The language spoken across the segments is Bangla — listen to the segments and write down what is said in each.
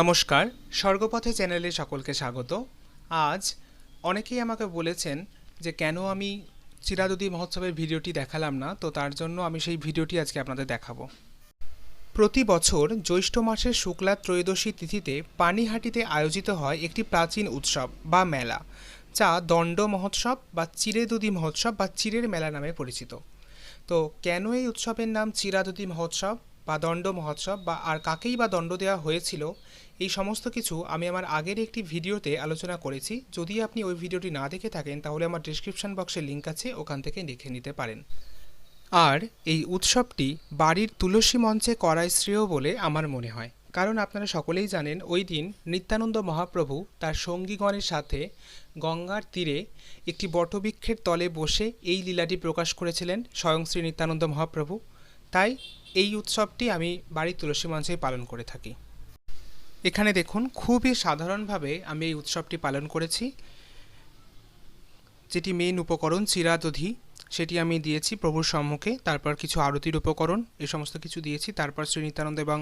নমস্কার, স্বর্গপথে চ্যানেলে সকলকে স্বাগত। আজ অনেকেই আমাকে বলেছেন যে কেন আমি চিরাদুদি মহোৎসবের ভিডিওটি দেখালাম না, তো তার জন্য আমি সেই ভিডিওটি আজকে আপনাদের দেখাবো। প্রতি বছর জ্যৈষ্ঠ মাসের শুক্লা ত্রয়োদশী তিথিতে পানিহাটিতে আয়োজিত হয় একটি প্রাচীন উৎসব বা মেলা, যা দণ্ড মহোৎসব বা চিরেদুদি মহোৎসব বা চিরের মেলা নামে পরিচিত। তো কেন এই উৎসবের নাম চিরাদুদি মহোৎসব? বা দণ্ড মহোৎসব বা আর কাকেই বা দণ্ড দেওয়া হয়েছিল, এই সমস্ত কিছু আমি আমার আগের একটি ভিডিওতে আলোচনা করেছি। যদি আপনি ওই ভিডিওটি না দেখে থাকেন, তাহলে আমার ডিসক্রিপশন বক্সে লিঙ্ক আছে, ওখান থেকে দেখে নিতে পারেন। আর এই উৎসবটি বাড়ির তুলসী মঞ্চে করাই শ্রেয় বলে আমার মনে হয়। কারণ আপনারা সকলেই জানেন, ওই দিন নিত্যানন্দ মহাপ্রভু তার সঙ্গীগণের সাথে গঙ্গার তীরে একটি বটবৃক্ষের তলে বসে এই লীলাটি প্রকাশ করেছিলেন স্বয়ং শ্রী নিত্যানন্দ মহাপ্রভু। তাই এই উৎসবটি আমি বাড়ির তুলসী মঞ্চেই পালন করে থাকি। এখানে দেখুন, খুবই সাধারণভাবে আমি এই উৎসবটি পালন করেছি। যেটি মেন উপকরণ চিরাদধি সেটি আমি দিয়েছি প্রভুর সম্মুখে, তারপর কিছু আরতির উপকরণ এ সমস্ত কিছু দিয়েছি। তারপর শ্রী নিত্যানন্দ এবং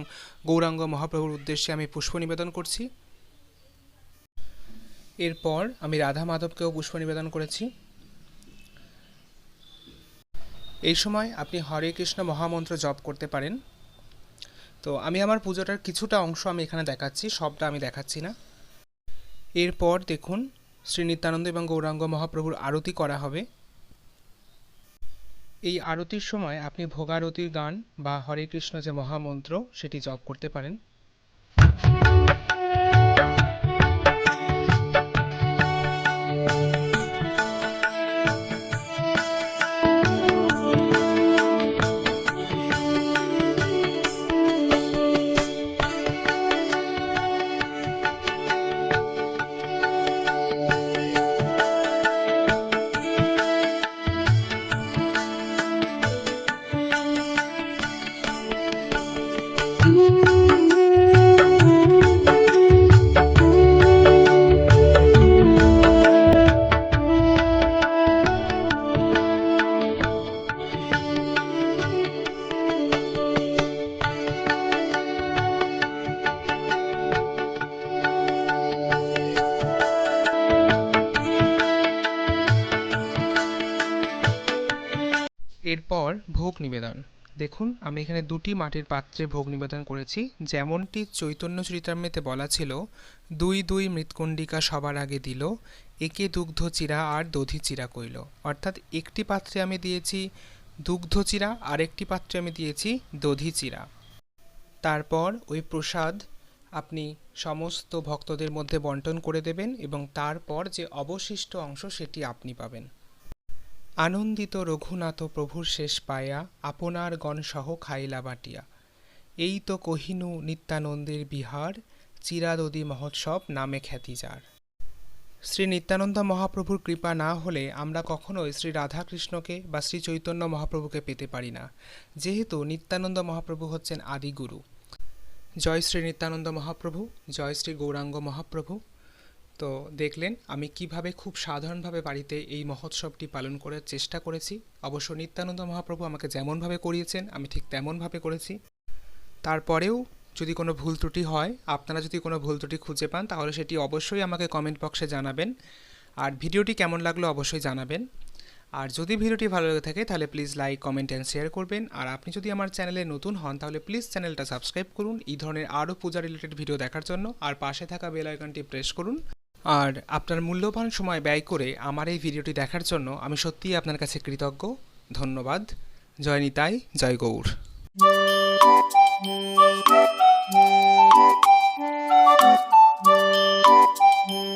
গৌরাঙ্গ মহাপ্রভুর উদ্দেশ্যে আমি পুষ্প নিবেদন করছি। এরপর আমি রাধা মাধবকেও পুষ্প নিবেদন করেছি। এই সময় আপনি হরে কৃষ্ণ মহামন্ত্র জপ করতে পারেন। তো আমি আমার পুজোটার কিছুটা অংশ আমি এখানে দেখাচ্ছি, সবটা আমি দেখাচ্ছি না। এরপর দেখুন, শ্রী নিত্যানন্দ এবং গৌরাঙ্গ মহাপ্রভুর আরতি করা হবে। এই আরতির সময় আপনি ভোগারতির গান বা হরে কৃষ্ণ যে মহামন্ত্র, সেটি জপ করতে পারেন। এরপর ভোগ নিবেদন। দেখুন, আমি এখানে দুটি মাটির পাত্রে ভোগ নিবেদন করেছি। যেমনটি চৈতন্য চরিতামৃতে বলা ছিল, দুই দুই মৃৎকুণ্ডিকা সবার আগে দিল, একে দুগ্ধ চিরা আর দধি চিরা কইল। অর্থাৎ একটি পাত্রে আমি দিয়েছি দুগ্ধ চিরা আর একটি পাত্রে আমি দিয়েছি দধি চিরা। তারপর ওই প্রসাদ আপনি সমস্ত ভক্তদের মধ্যে বন্টন করে দেবেন এবং তারপর যে অবশিষ্ট অংশ সেটি আপনি পাবেন। আনন্দিত রঘুনাথ প্রভুর শেষ পায়া, আপনার গণসহ খাইলা বাটিয়া। এই তো কহিনু নিত্যানন্দের বিহার, চিরাদদি মহোৎসব নামে খ্যাতি যার। শ্রী নিত্যানন্দ মহাপ্রভুর কৃপা না হলে আমরা কখনোই শ্রী রাধাকৃষ্ণকে বা শ্রী চৈতন্য মহাপ্রভুকে পেতে পারি না। যেহেতু নিত্যানন্দ মহাপ্রভু হচ্ছেন আদিগুরু। জয় শ্রী নিত্যানন্দ মহাপ্রভু, জয় শ্রী গৌরাঙ্গ মহাপ্রভু। তো দেখলেন, আমি কীভাবে খুব সাধারণভাবে বাড়িতে এই মহোৎসবটি পালন করার চেষ্টা করেছি। অবশ্য নিত্যানন্দ মহাপ্রভু আমাকে যেমনভাবে করিয়েছেন, আমি ঠিক তেমনভাবে করেছি। তারপরেও যদি কোনো ভুল ত্রুটি হয়, আপনারা যদি কোনো ভুল ত্রুটি খুঁজে পান, তাহলে সেটি অবশ্যই আমাকে কমেন্ট বক্সে জানাবেন। আর ভিডিওটি কেমন লাগল অবশ্যই জানাবেন। আর যদি ভিডিওটি ভালো লেগে থাকে, তাহলে please like comment and share করবেন। আর আপনি যদি আমার চ্যানেলে নতুন হন, তাহলে প্লিজ চ্যানেলটা সাবস্ক্রাইব করুন। এই ধরনের আরও পূজা রিলেটেড ভিডিও দেখার জন্য। আর পাশে থাকা বেল আইকনটি প্রেস করুন। আর আপনার মূল্যবান সময় ব্যয় করে আমার এই ভিডিওটি দেখার জন্য আমি সত্যিই আপনার কাছে কৃতজ্ঞ। ধন্যবাদ। জয় নিতাই, জয় গৌর।